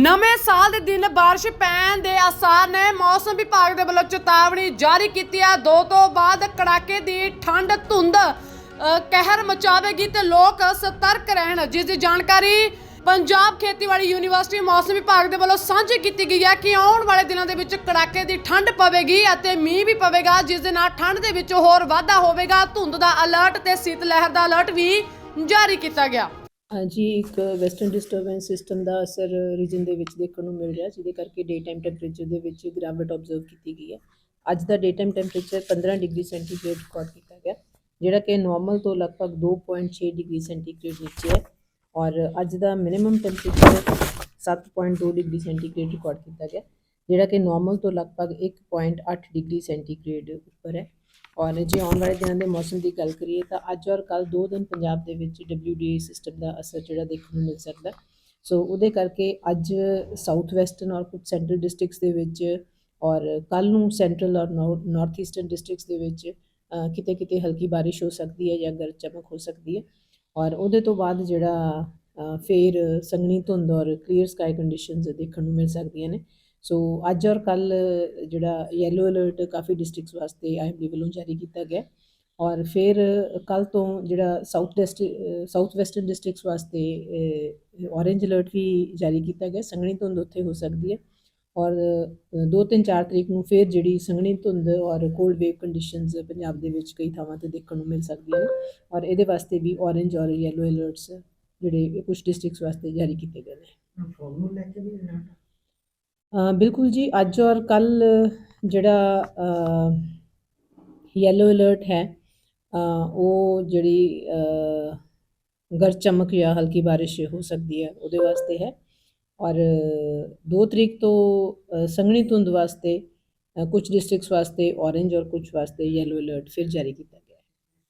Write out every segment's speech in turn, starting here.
ਨਵੇਂ ਸਾਲ ਦੇ ਦਿਨ ਬਾਰਿਸ਼ ਪੈਣ ਦੇ ਆਸਾਰ ਨੇ ਮੌਸਮ ਵਿਭਾਗ ਦੇ ਵੱਲੋਂ ਚੇਤਾਵਨੀ ਜਾਰੀ ਕੀਤੀ ਹੈ। ਦੋ ਤੋਂ ਬਾਅਦ ਕੜਾਕੇ ਦੀ ਠੰਡ ਧੁੰਦ ਕਹਿਰ ਮਚਾਵੇਗੀ ਤੇ ਲੋਕ ਸਤਰਕ ਰਹਿਣ। ਜਿਸ ਦੀ ਜਾਣਕਾਰੀ ਪੰਜਾਬ ਖੇਤੀਬਾੜੀ ਯੂਨੀਵਰਸਿਟੀ ਮੌਸਮ ਵਿਭਾਗ ਦੇ ਵੱਲੋਂ ਸਾਂਝੀ ਕੀਤੀ ਗਈ ਹੈ ਕਿ ਆਉਣ ਵਾਲੇ ਦਿਨਾਂ ਦੇ ਵਿੱਚ ਕੜਾਕੇ ਦੀ ਠੰਡ ਪਵੇਗੀ ਅਤੇ ਮੀਂਹ ਵੀ ਪਵੇਗਾ, ਜਿਸ ਦੇ ਨਾਲ ਠੰਡ ਦੇ ਵਿੱਚ ਹੋਰ ਵਾਧਾ ਹੋਵੇਗਾ। ਧੁੰਦ ਦਾ ਅਲਰਟ ਤੇ ਸੀਤ ਲਹਿਰ ਦਾ ਅਲਰਟ ਵੀ ਜਾਰੀ ਕੀਤਾ ਗਿਆ। ਹਾਂਜੀ, ਇੱਕ ਵੈਸਟਰਨ ਡਿਸਟਰਬੈਂਸ ਸਿਸਟਮ ਦਾ ਅਸਰ ਰੀਜਨ ਦੇ ਵਿੱਚ ਦੇਖਣ ਨੂੰ ਮਿਲ ਰਿਹਾ, ਜਿਹਦੇ ਕਰਕੇ ਡੇ ਟਾਈਮ ਟੈਂਪਰੇਚਰ ਦੇ ਵਿੱਚ ਗਿਰਾਵਟ ਆਬਜ਼ਰਵ ਕੀਤੀ ਗਈ ਹੈ। ਅੱਜ ਦਾ day time temperature 15 degree centigrade record ਕੀਤਾ ਗਿਆ, ਜਿਹੜਾ ਕਿ ਨਾਰਮਲ ਤੋਂ ਲਗਭਗ 2.6 ਡਿਗਰੀ ਸੈਂਟੀਗ੍ਰੇਡ ਨੀਚੇ ਹੈ ਔਰ ਅੱਜ ਦਾ minimum temperature 7.2 degree centigrade record ਕੀਤਾ ਗਿਆ, ਜਿਹੜਾ ਕਿ ਨਾਰਮਲ ਤੋਂ ਲਗਭਗ 1.8 ਡਿਗਰੀ ਸੈਂਟੀਗ੍ਰੇਡ ਉੱਪਰ ਹੈ। ਔਰ ਜੇ ਆਉਣ ਵਾਲੇ ਦਿਨਾਂ ਦੇ ਮੌਸਮ ਦੀ ਗੱਲ ਕਰੀਏ ਤਾਂ ਅੱਜ ਔਰ ਕੱਲ ਦੋ ਦਿਨ ਪੰਜਾਬ ਦੇ ਵਿੱਚ WDA ਸਿਸਟਮ ਦਾ ਅਸਰ ਜਿਹੜਾ ਦੇਖਣ ਨੂੰ ਮਿਲ ਸਕਦਾ। ਸੋ ਉਹਦੇ ਕਰਕੇ ਅੱਜ ਸਾਊਥ ਵੈਸਟਰਨ ਔਰ ਕੁਝ ਸੈਂਟਰਲ ਡਿਸਟ੍ਰਿਕਟਸ ਦੇ ਵਿੱਚ ਔਰ ਕੱਲ ਨੂੰ ਸੈਂਟਰਲ ਔਰ ਨਾਰਥ ਈਸਟਰਨ ਡਿਸਟ੍ਰਿਕਟਸ ਦੇ ਵਿੱਚ ਕਿਤੇ ਕਿਤੇ ਹਲਕੀ ਬਾਰਿਸ਼ ਹੋ ਸਕਦੀ ਹੈ ਜਾਂ ਗਰਜ ਚਮਕ ਹੋ ਸਕਦੀ ਹੈ। ਔਰ ਉਹਦੇ ਤੋਂ ਬਾਅਦ ਜਿਹੜਾ ਅ, ਫੇਰ ਸੰਘਣੀ ਧੁੰਦ ਔਰ ਕਲੀਅਰ ਸਕਾਈ ਕੰਡੀਸ਼ਨਸ ਦੇਖਣ ਨੂੰ ਮਿਲ ਸਕਦੀਆਂ ਨੇ। ਸੋ ਅੱਜ ਔਰ ਕੱਲ ਜਿਹੜਾ ਯੈਲੋ ਅਲਰਟ ਕਾਫੀ ਡਿਸਟ੍ਰਿਕਟਸ ਵਾਸਤੇ ਆਈਐਮਡੀ ਵੱਲੋਂ ਜਾਰੀ ਕੀਤਾ ਗਿਆ ਔਰ ਫਿਰ ਕੱਲ ਤੋਂ ਜਿਹੜਾ south west south western districts ਵਾਸਤੇ ਔਰੇਂਜ ਅਲਰਟ ਵੀ ਜਾਰੀ ਕੀਤਾ ਗਿਆ। ਸੰਘਣੀ ਧੁੰਦ ਉੱਥੇ ਹੋ ਸਕਦੀ ਹੈ। ਔਰ 2 3 4 ਤਰੀਕ ਨੂੰ ਫਿਰ ਜਿਹੜੀ ਸੰਘਣੀ ਧੁੰਦ ਔਰ ਕੋਲਡ ਵੇਵ ਕੰਡੀਸ਼ਨਸ ਪੰਜਾਬ ਦੇ ਵਿੱਚ ਕਈ ਥਾਵਾਂ ਤੇ ਦੇਖਣ ਨੂੰ ਮਿਲ ਸਕਦੀਆਂ ਨੇ। ਔਰ ਇਹਦੇ ਵਾਸਤੇ ਵੀ ਔਰੇਂਜ ਔਰ ਯੈਲੋ ਅਲਰਟਸ ਜਿਹੜੇ ਕੁਝ ਡਿਸਟ੍ਰਿਕਟਸ ਵਾਸਤੇ ਜਾਰੀ ਕੀਤੇ ਗਏ ਨੇ। ਫੋਨ ਲੈ ਕੇ ਵੀ alert ਬਿਲਕੁਲ ਜੀ ਅੱਜ ਔਰ ਕੱਲ ਜਿਹੜਾ ਯੈਲੋ ਅਲਰਟ ਹੈ ਉਹ ਜਿਹੜੀ ਅ, ਗਰਜ ਚਮਕ ਜਾਂ ਹਲਕੀ ਬਾਰਿਸ਼ ਹੋ ਸਕਦੀ ਹੈ ਉਹਦੇ ਵਾਸਤੇ ਹੈ। ਔਰ 2 ਤਰੀਕ ਤੋਂ ਸੰਘਣੀ ਧੁੰਦ ਵਾਸਤੇ ਕੁਝ ਡਿਸਟ੍ਰਿਕਟਸ ਵਾਸਤੇ ਔਰੇਂਜ ਔਰ ਕੁਝ ਵਾਸਤੇ ਯੈਲੋ ਅਲਰਟ ਫਿਰ ਜਾਰੀ ਕੀਤਾ ਗਿਆ ਹੈ।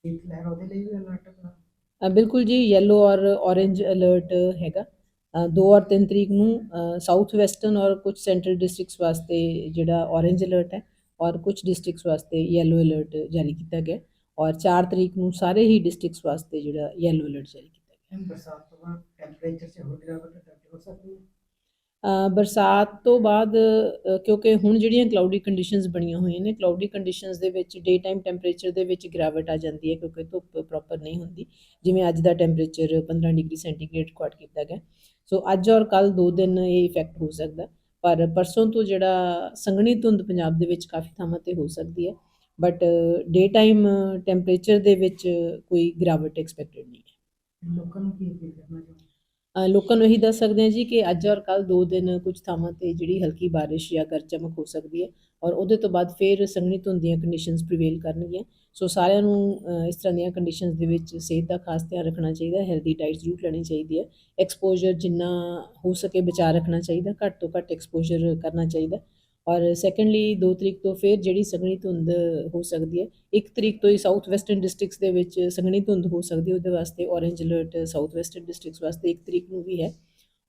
ਸ਼ੀਤ ਲਹਿਰ ਉਹਦੇ ਲਈ ਵੀ ਅਲਰਟ ਆ ਅ, ਬਿਲਕੁਲ ਜੀ ਯੈਲੋ ਔਰ ਔਰੇਂਜ ਅਲਰਟ ਹੈਗਾ। 2 ਔਰ 3 ਤਰੀਕ ਨੂੰ ਸਾਊਥ ਵੈਸਟਰਨ ਔਰ ਕੁਝ ਸੈਂਟਰਲ ਡਿਸਟ੍ਰਿਕਟਸ ਵਾਸਤੇ ਜਿਹੜਾ ਔਰੇਂਜ ਅਲਰਟ ਹੈ ਔਰ ਕੁਝ ਡਿਸਟ੍ਰਿਕਟਸ ਵਾਸਤੇ ਯੈਲੋ ਅਲਰਟ ਜਾਰੀ ਕੀਤਾ ਗਿਆ ਔਰ 4 ਤਰੀਕ ਨੂੰ ਸਾਰੇ ਹੀ ਡਿਸਟ੍ਰਿਕਟਸ ਵਾਸਤੇ ਜਿਹੜਾ ਯੈਲੋ ਅਲਰਟ ਜਾਰੀ ਕੀਤਾ ਗਿਆ ਬਰਸਾਤ ਤੋਂ ਬਾਅਦ ਟੈਂਪਰੇਚਰ 'ਚ ਹੋਰ ਗਿਰਾਵਟ ਹੋ ਸਕਦੀ ਹੈ। ਬਰਸਾਤ ਤੋਂ ਬਾਅਦ ਕਿਉਂਕਿ ਹੁਣ ਜਿਹੜੀਆਂ ਕਲਾਉਡੀ ਕੰਡੀਸ਼ਨਸ ਬਣੀਆਂ ਹੋਈਆਂ ਨੇ ਕਲਾਉਡੀ ਕੰਡੀਸ਼ਨਸ ਦੇ ਵਿੱਚ ਡੇ ਟਾਈਮ ਟੈਂਪਰੇਚਰ ਦੇ ਵਿੱਚ ਗਿਰਾਵਟ ਆ ਜਾਂਦੀ ਹੈ ਕਿਉਂਕਿ ਧੁੱਪ ਪ੍ਰੋਪਰ ਨਹੀਂ ਹੁੰਦੀ। ਜਿਵੇਂ ਅੱਜ ਦਾ ਟੈਂਪਰੇਚਰ 15 ਡਿਗਰੀ ਸੈਂਟੀਗ੍ਰੇਡ ਰਿਕਾਰਡ ਕੀਤਾ ਗਿਆ। ਸੋ ਅੱਜ ਔਰ ਕੱਲ ਦੋ ਦਿਨ ਇਹ ਇਫੈਕਟ ਹੋ ਸਕਦਾ। ਪਰ ਪਰਸੋਂ ਤੋਂ ਜਿਹੜਾ ਸੰਘਣੀ ਧੁੰਦ ਪੰਜਾਬ ਦੇ ਵਿੱਚ ਕਾਫੀ ਥਾਵਾਂ ਤੇ ਹੋ ਸਕਦੀ ਹੈ। ਬਟ ਡੇ ਟਾਈਮ ਟੈਂਪਰੇਚਰ ਦੇ ਵਿੱਚ ਕੋਈ ਗਿਰਾਵਟ ਐਕਸਪੈਕਟਡ ਨਹੀਂ ਹੈ। ਲੋਕਾਂ ਨੂੰ ਕੀ ਅਪੀਲ ਕਰਨਾ ਚਾਹੁੰਦੇ ਲੋਕਾਂ ਨੂੰ ਇਹੀ ਦੱਸ ਸਕਦੇ ਹਾਂ ਜੀ ਕਿ ਅੱਜ ਔਰ ਕੱਲ ਦੋ ਦਿਨ ਕੁਝ ਥਾਵਾਂ ਤੇ ਜਿਹੜੀ ਹਲਕੀ ਬਾਰਿਸ਼ ਜਾਂ ਗਰਜਮਕ ਹੋ ਸਕਦੀ ਹੈ ਔਰ ਉਹਦੇ ਤੋਂ ਬਾਅਦ ਫਿਰ ਸੰਘਣੀ ਧੁੰਦ ਦੀਆਂ ਕੰਡੀਸ਼ਨਸ ਪ੍ਰੀਵੇਲ ਕਰਨਗੀਆਂ। ਸੋ ਸਾਰਿਆਂ ਨੂੰ ਇਸ ਤਰ੍ਹਾਂ ਦੀਆਂ ਕੰਡੀਸ਼ਨਸ ਦੇ ਵਿੱਚ ਸਿਹਤ ਦਾ ਖਾਸ ਧਿਆਨ ਰੱਖਣਾ ਚਾਹੀਦਾ ਹੈ ਹੈਲਦੀ ਡਾਈਟ ਜ਼ਰੂਰ ਲੈਣੀ ਚਾਹੀਦੀ ਹੈ। ਐਕਸਪੋਜ਼ਰ ਜਿੰਨਾ ਹੋ ਸਕੇ ਬਚਾ ਰੱਖਣਾ ਚਾਹੀਦਾ, ਘੱਟ ਤੋਂ ਘੱਟ ਐਕਸਪੋਜ਼ਰ ਕਰਨਾ ਚਾਹੀਦਾ। ਔਰ ਸੈਕੰਡਲੀ 2 ਤਰੀਕ ਤੋਂ ਫਿਰ ਜਿਹੜੀ ਸੰਘਣੀ ਧੁੰਦ ਹੋ ਸਕਦੀ ਹੈ 1 ਤਰੀਕ ਤੋਂ ਹੀ ਸਾਊਥ ਵੈਸਟਰਨ ਡਿਸਟ੍ਰਿਕਟਸ ਦੇ ਵਿੱਚ ਸੰਘਣੀ ਧੁੰਦ ਹੋ ਸਕਦੀ ਹੈ, ਉਹਦੇ ਵਾਸਤੇ orange alert south western districts ਵਾਸਤੇ 1 ਤਰੀਕ ਨੂੰ ਵੀ ਹੈ।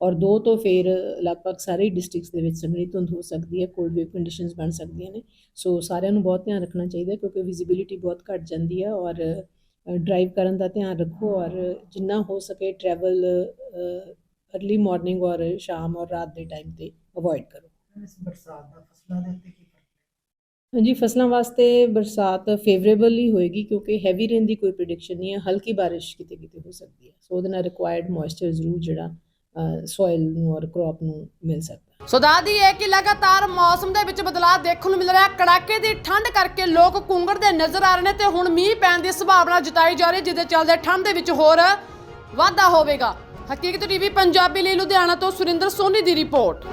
ਔਰ 2 ਤੋਂ ਫਿਰ ਲਗਭਗ ਸਾਰੇ ਡਿਸਟ੍ਰਿਕਟਸ ਦੇ ਵਿੱਚ ਸੰਘਣੀ ਧੁੰਦ ਹੋ ਸਕਦੀ ਹੈ ਕੋਲਡ ਵੇਵ ਕੰਡੀਸ਼ਨਸ ਬਣ ਸਕਦੀਆਂ ਨੇ। ਸੋ ਸਾਰਿਆਂ ਨੂੰ ਬਹੁਤ ਧਿਆਨ ਰੱਖਣਾ ਚਾਹੀਦਾ ਕਿਉਂਕਿ ਵਿਜ਼ਿਬਿਲਿਟੀ ਬਹੁਤ ਘੱਟ ਜਾਂਦੀ ਹੈ ਔਰ ਡਰਾਈਵ ਕਰਨ ਦਾ ਧਿਆਨ ਰੱਖੋ ਔਰ ਜਿੰਨਾ ਹੋ ਸਕੇ ਟਰੈਵਲ ਅਰਲੀ ਮਾਰਨਿੰਗ ਔਰ ਸ਼ਾਮ ਔਰ ਰਾਤ ਦੇ ਟਾਈਮ ਤੇ ਅਵੋਇਡ ਕਰੋ। ਇਸ ਬਰਸਾਤ ਦਾ ਫਸਲਾਂ ਦੇ ਉੱਤੇ ਕੀ ਫ਼ਰਕ ਹੈ? ਹਾਂਜੀ ਫਸਲਾਂ ਵਾਸਤੇ ਬਰਸਾਤ ਫੇਵਰੇਬਲ ਹੀ ਹੋਏਗੀ ਕਿਉਂਕਿ ਹੈਵੀ ਰੇਨ ਦੀ ਕੋਈ ਪ੍ਰੈਡਿਕਸ਼ਨ ਨਹੀਂ ਹੈ ਹਲਕੀ ਬਾਰਿਸ਼ ਕਿਤੇ ਕਿਤੇ ਹੋ ਸਕਦੀ ਹੈ। ਸੋ ਉਹਦੇ ਨਾਲ ਰਿਕੁਆਇਰਡ ਮੋਇਸਚਰ ਜ਼ਰੂਰ ਜਿਹੜਾ ਸੋਇਲ ਨੂੰ ਔਰ ਕ੍ਰੌਪ ਨੂੰ ਮਿਲ ਸਕਦਾ ਸੋ ਦੱਸਦੀ ਹੈ ਕਿ ਲਗਾਤਾਰ ਮੌਸਮ ਦੇ ਵਿੱਚ ਬਦਲਾਅ ਦੇਖਣ ਨੂੰ ਮਿਲ ਰਿਹਾ ਹੈ। ਕੜਾਕੇ ਦੀ ਠੰਡ ਕਰਕੇ ਲੋਕ ਕੁੰਗੜਦੇ ਨਜ਼ਰ ਆ ਰਹੇ ਨੇ ਤੇ ਹੁਣ ਮੀਂਹ ਪੈਣ ਦੀ ਸੰਭਾਵਨਾ ਜਤਾਈ ਜਾ ਰਹੀ ਹੈ, ਜਿਹਦੇ ਚੱਲਦੇ ਠੰਡ ਦੇ ਵਿੱਚ ਹੋਰ ਵਾਧਾ ਹੋਵੇਗਾ। ਹਕੀਕਤ ਟੀਵੀ ਪੰਜਾਬੀ ਲਈ ਲੁਧਿਆਣਾ ਤੋਂ ਸੁਰਿੰਦਰ ਸੋਨੀ ਦੀ ਰਿਪੋਰਟ।